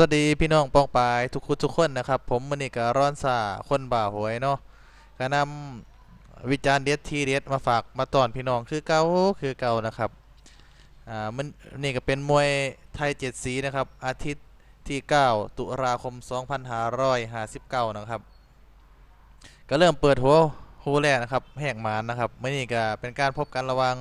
สวัสดีพี่น้องปองปายทุกคนทุกคนนะครับ ผมมันนี่ก็ร้อนซาคนบ่าหวยเนาะก็นำวิจารณ์เด็ดทีเด็ดมาฝากมาตอนพี่น้องคือเก่าคือเก่านะครับอ่ามันนี่ก็เป็นมวยไทยเจ็ดสีนะครับ อาทิตย์ที่ 9 ตุลาคม 2559 นะครับ ก็เริ่มเปิดหัวฮูแรกนะครับแหกหมานนะครับมื่อนี้ก็เป็นการพบกันระหว่าง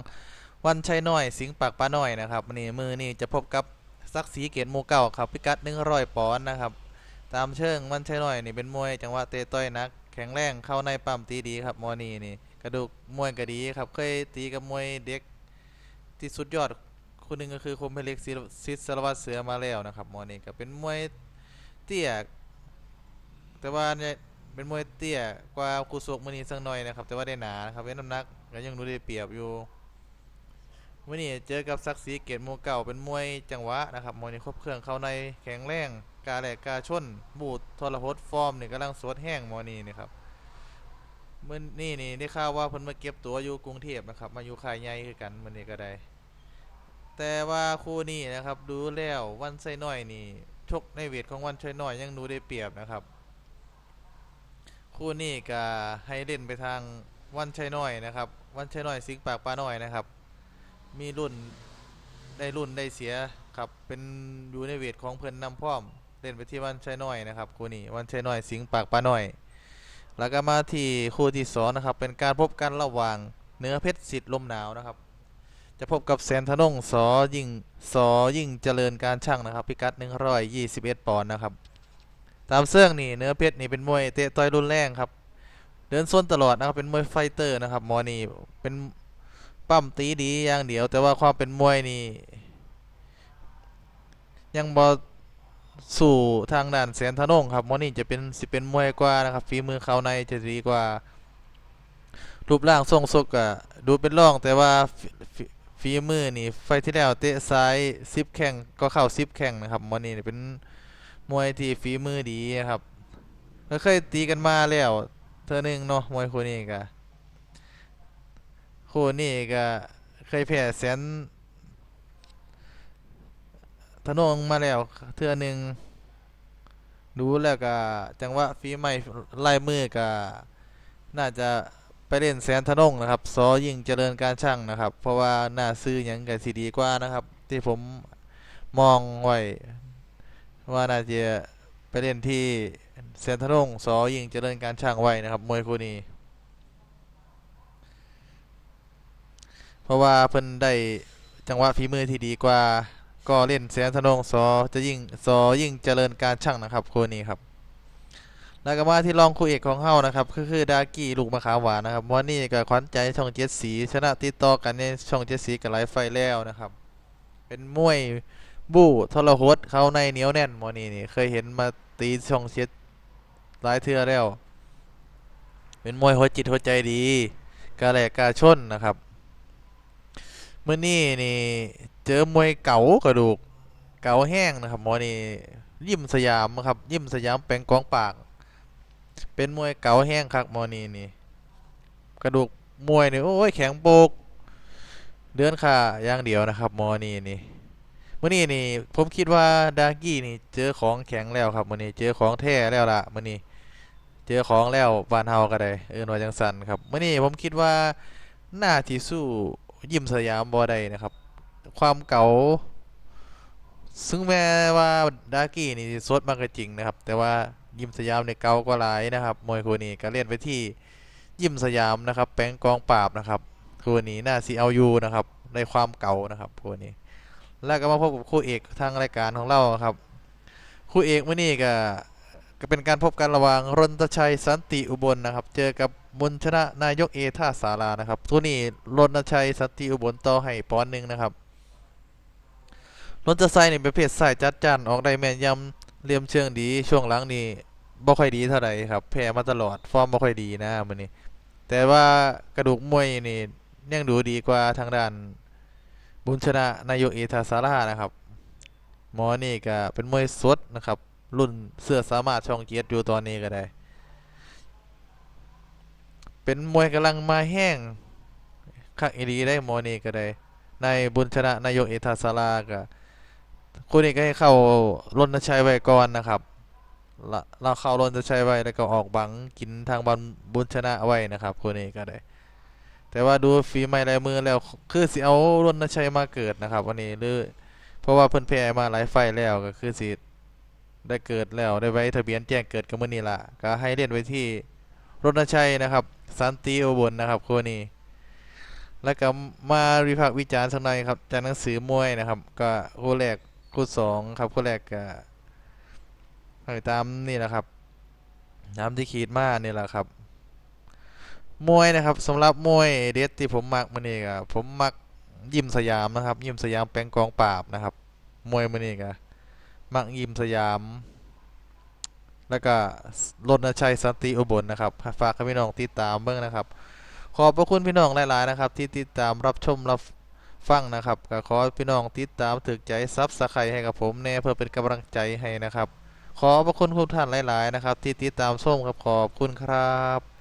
วันชัยน้อย สิงห์ปากป้าน้อยนะครับมื่อนี้มือนี่จะพบกับ ศักดิ์ศรีเกียรติหมูเก่าครับพิกัด100ปอนด์นะครับ ตามเชิงวันชัยน้อยนี่เป็นมวยจังหวะเตะต่อยนัก แข็งแรงเข้าในปั้มตีดีครับมอนี่นี่กระดูกมวยก็ดีครับเคยตีกับมวยเด็กที่สุดยอดคนหนึ่งก็คือคมเพล็กศิลศิษย์สารวัตรเสือมาแล้วนะครับมอนี่ก็เป็นมวยเตี้ยแต่ว่าเนี่ยเป็นมวยเตี้ยกว่าคูโซกมอนีสักหน่อยนะครับ แต่ว่าได้หนานะครับเป็นน้ำหนักก็ยังดูได้เปรียบอยู่ วันนี้เจอกับศักดิ์ศรีเกติหมูเก่าเป็นมวยจังหวะนะครับมวยนี้ครบเครื่องเข้าในแข็งแรงกาแหลกกาชน บูดทรหดฟอร์มนี่กำลังสวดแห้งมอนี้นี่ครับเมื่อนี่นี่ได้ข่าวว่าเพิ่นมาเก็บตัวอยู่กรุงเทพนะครับ มาอยู่ค่ายใหญ่คือกันมื้อนี้ก็ได้ แต่ว่าคู่นี้นะครับดูแล้ววันไซน้อยนี่ชกในเวทของวันไซน้อยยังดูได้เปรียบนะครับ คู่นี้ก็ให้เล่นไปทางวันชัยน้อยนะครับ วันชัยน้อยสิงปากปลาน้อยนะครับ มีรุ่นได้รุ่นได้เสียครับเป็นอยู่ในเวทของเพิ่นนำพร้อมเล่นไปที่วันชัยน้อยนะครับคู่นี้วันชัยน้อยสิงห์ปากปลาน้อย แล้วก็มาที่คู่ที่สองนะครับ เป็นการพบกันระหว่างเนื้อเพชรสิทธิ์ลมหนาวนะครับ จะพบกับแสนธนงสอยิ่งสอยิ่งเจริญการช่างนะครับ พิกัด 121 ปอนด์นะครับ ตามเสื่องนี่เนื้อเพชรนี่เป็นมวยเตะต่อยรุนแรงครับ เดินส้นตลอดนะครับเป็นมวยไฟเตอร์นะครับมอนี่เป็น ปั้มตีดีอย่างเดียว แต่ว่าความเป็นมวยนี่ ยังบอสู่ทางด้านแสนธนงครับมอนี่จะเป็นสิเป็นมวยกว่านะครับฝีมือเขาในจะดีกว่า รูปร่างทรงศกอะดูเป็นร่อง แต่ว่าฝีมือนี่ไฟที่แล้วเตะซ้ายซิปแข่งก็เข้าซิปแข่งนะครับมอนี่เป็นมวยที่ฝีมือดีนะครับก็เคยตีกันมาแล้ว เธอหนึ่งเนาะมวยคู่นี้กะ คู่นี้ก็เคยแพ้แสนธนงมาแล้วเทื่อหนึ่งดูแล้วก็จังหวะฝีไม้ลายมือก็น่าจะไปเล่นแสนธนงนะครับซอยิ่งเจริญการช่างนะครับ เพราะว่าหน้าซื้อยังกันสีดีกว่านะครับ ที่ผมมองไว้ว่าน่าจะไปเล่นที่แสนธนงซอยิ่งเจริญการช่างไว้นะครับมวยคู่นี้ เพราะว่าเพิ่นได้จังหวะฝีมือที่ดีกว่า ก็เล่นแสนธนงซอจะยิ่งซอยิ่งเจริญการช่างนะครับคู่นี้ครับแล้วก็มาที่รองคู่เอกของเฮานะครับก็คือดากี้ลูกมะขามหวานนะครับวันนี้ก็ขวัญใจช่องเจ็ดสี ชนะติดต่อกันในช่องเจ็ดสีกับไลฟ์ไฟแล้วนะครับ เป็นมวยบู้ทรหดเข้าในเหนียวแน่นมอนี่นี่เคยเห็นมาตีช่องเจ็ดหลายเทื่อแล้ว เป็นมวยหัวจิตหัวใจดีกาแหลกกาชนนะครับ มื่อนี้นี่ เจอมวยเก๋ากระดูก เก๋าแห้งนะครับหมอนี่ยิ้มสยามครับ ยิ้มสยามแปลงกองปาก เป็นมวยเก๋าแห้งครับหมอนี่นี่ กระดูกมวยนี่โอ้ยแข็งโปกเดือนขาอย่างเดียวนะครับหมอนี่นี่มื่อนี้นี่ผมคิดว่าดากี้นี่ เจอของแข็งแล้วครับมื่อนี้เจอของแท้แล้วล่ะมื่อนี้เจอของแล้วบานเฮาก็ได้เออหน่วยจังสันครับมื่อนี้ผมคิดว่าหน้าที่สู้ ยิมสยามบอได้นะครับ ความเก่า ซึ่งแม้ว่าดากี้นี่สดมากก็จริงนะครับ แต่ว่ายิมสยามเนี่ยเก่ากว่าหลายนะครับมวยคู่นี้ก็เล่นไปที่ยิมสยามนะครับ แปลงกองปราบนะครับคู่นี้น่าซีเอายูนะครับ ในความเก่านะครับคู่นี้ แล้วก็มาพบกับคู่เอกทางรายการของเราครับ คู่เอกเมื่อนี้ก็ก็เป็นการพบกันระหว่างรณชัยสันติอุบลนะครับ เจอกับ บุญชนะนายกเอท่าสารานะครับตัวนี้รณชัยสติอุบลต่อให้ปอนหนึ่งนะครับรณชัยนี่เป็นเพศสายจัดจ้านออกได้แม่นยำเลี่ยมเชิงดีช่วงหลังนี่บ่ค่อยดีเท่าไหร่ครับแพ้มาตลอดฟอร์มบ่ค่อยดีนะมื้อนี้ แต่ว่ากระดูกมวยนี่ยังดูดีกว่าทางด้านบุญชนะนายกเอทาสารานะครับหมอนี่ก็เป็นมวยสดนะครับ รุ่นเสื้อสามารถช่องเกียรติอยู่ตอนนี้ก็ได้ เป็นมวยกำลังมาแห้งคักอีดีได้มอนี่ก็ได้ในบุญชนะนายกเอทาสาราก็คู่นี้ก็ให้เข้ารณชัยไว้ก่อนนะครับเราเข้ารณชัยไว้แล้วก็ออกบังกินทางบอลบุญชนะไว้นะครับคู่นี้ก็ได้ แต่ว่าดูฝีไม้ลายมือแล้วคือสิเอารณชัยมาเกิดนะครับ วันนี้หรือเพราะว่าเพิ่นแพ้มาหลายไฟแล้วก็คือสิได้เกิดแล้วได้ไว้ทะเบียนแจ้งเกิดกับมือนี้ล่ะก็ให้เล่นไว้ที่ รณชัยนะครับสันติอุบลนะครับคู่นี้ แล้วก็มาวิพากษ์วิจารณ์สักหน่อยครับจากหนังสือมวยนะครับ ก็คู่แรกคู่สองครับคู่แรกก็ให้ตามนี่แหละครับตามที่ขีดมานี่แหละครับมวยนะครับสำหรับมวยเด็ดที่ผมมักมันนี่ก็ผมมักยิมสยามนะครับ ยิมสยามแปลงกองปราบนะครับมวยมันนี่ก็มักยิมสยาม แล้วก็รณชัยสันติอุบลนะครับฝากพี่น้องติดตามเบิ่งนะครับ ขอบพระคุณพี่น้องหลายๆนะครับ ที่ติดตามรับชมรับฟังนะครับก็ขอพี่น้องติดตามถึกใจซับสไครให้กับผมแน่เพื่อเป็นกำลังใจให้นะครับ ขอบพระคุณทุกท่านหลาย ๆ นะครับ ที่ติดตามชมครับขอบคุณครับ